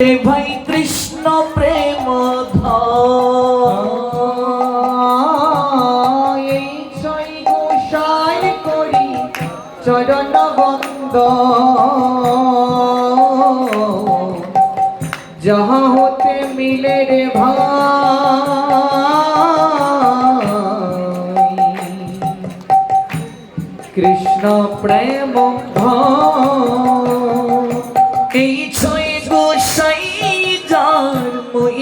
ভাই কৃষ্ণ প্রেম গোসাই করি চরণ বন্দ যাহা হতে মিলে রে ভাই। কৃষ্ণ প্রেম এই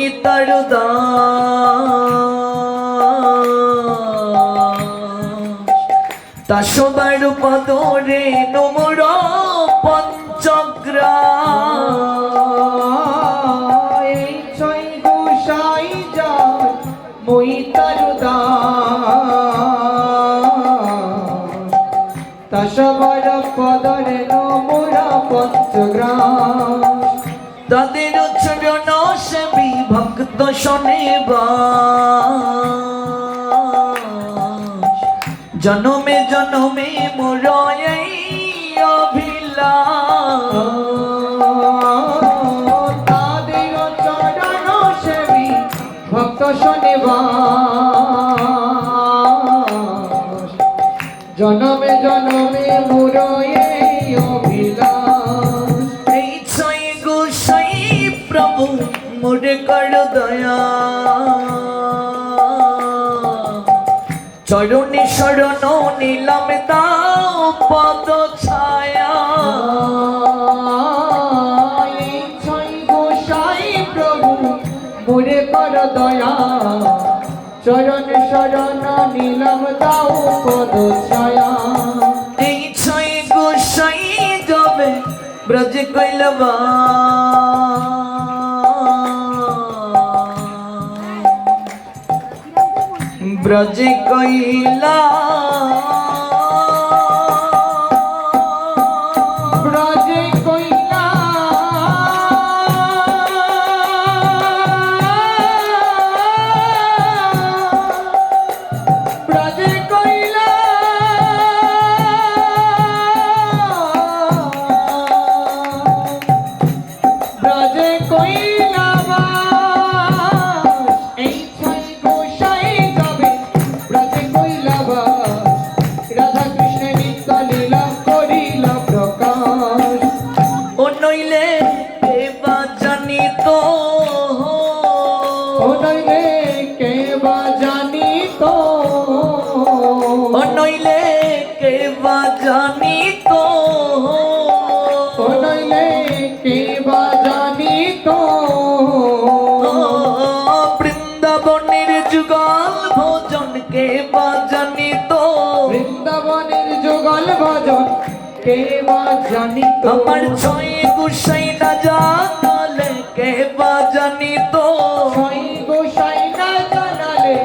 মই তার তা সবার পদরে নমর পঞ্চগ্রাম এই ছয় গোসাই যার মই পদরে নমুরা পঞ্চগ্রাম তাদের চরণ সেবী ভক্ত শনিবা জনমে জনমে মোর এই জনমে প্রভু মোরে কর দয়া। চরণে শরণ নিলাম দাও পদ ছায়া। প্রভু মুরে কর দয়া। চরণ শরণ নীলম দাও পদ ছায়া। এই ছয় গোসাই যাবে ব্রজ কৈলবা। ব্রজ কৈলা জানি তো। নইলে কে বা জানি তো বৃন্দাবনের যুগল ভোজন কেবা জানি তো। বৃন্দাবনের যুগল ভজন কে বা জানি তো? আমার ছয় গুসাই না জানালে কেবা জানি তো। ছয় গোসাই না জানালে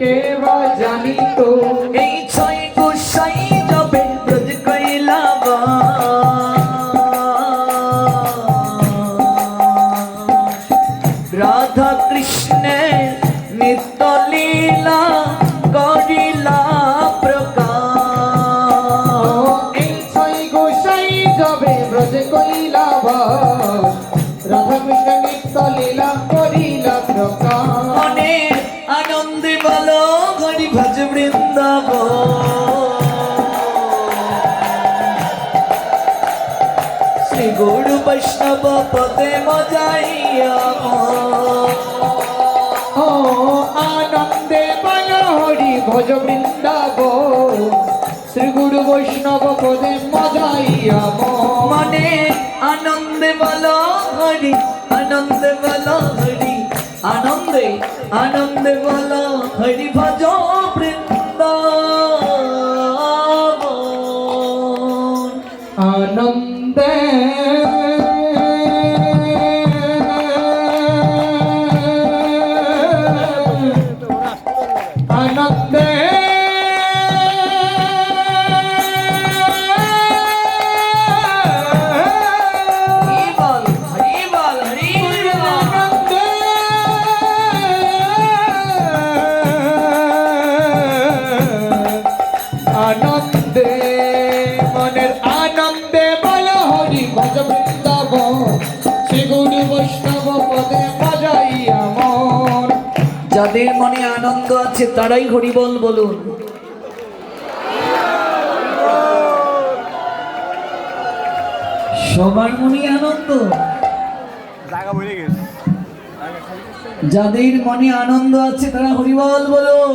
কে বা জানি তো? এই ছয় গুসাই রাধা কৃষ্ণের নিত্য লীলা করিলা প্রকাশ। এই ছয় গোসাই যাবে ব্রজ কইলা বাস রাধা কৃষ্ণ নিত্য লীলা করিলা প্রকাশ। আনন্দে বলো হরি ভজ বৃন্দাব শ্রী গৌর বৈষ্ণব পদে মজাইয়া ভজ বৃন্দাব শ্রী গুরু বৈষ্ণব পদে মজাইয়া মন। আনন্দে বলো হরি আনন্দে বলো হরি আনন্দে আনন্দে বলো হরি ভজ যাদের মনে আনন্দ আছে তারাই হরিবল বলুন। সবার মনে আনন্দ। যাদের মনে আনন্দ আছে তারা হরিবল বলুন।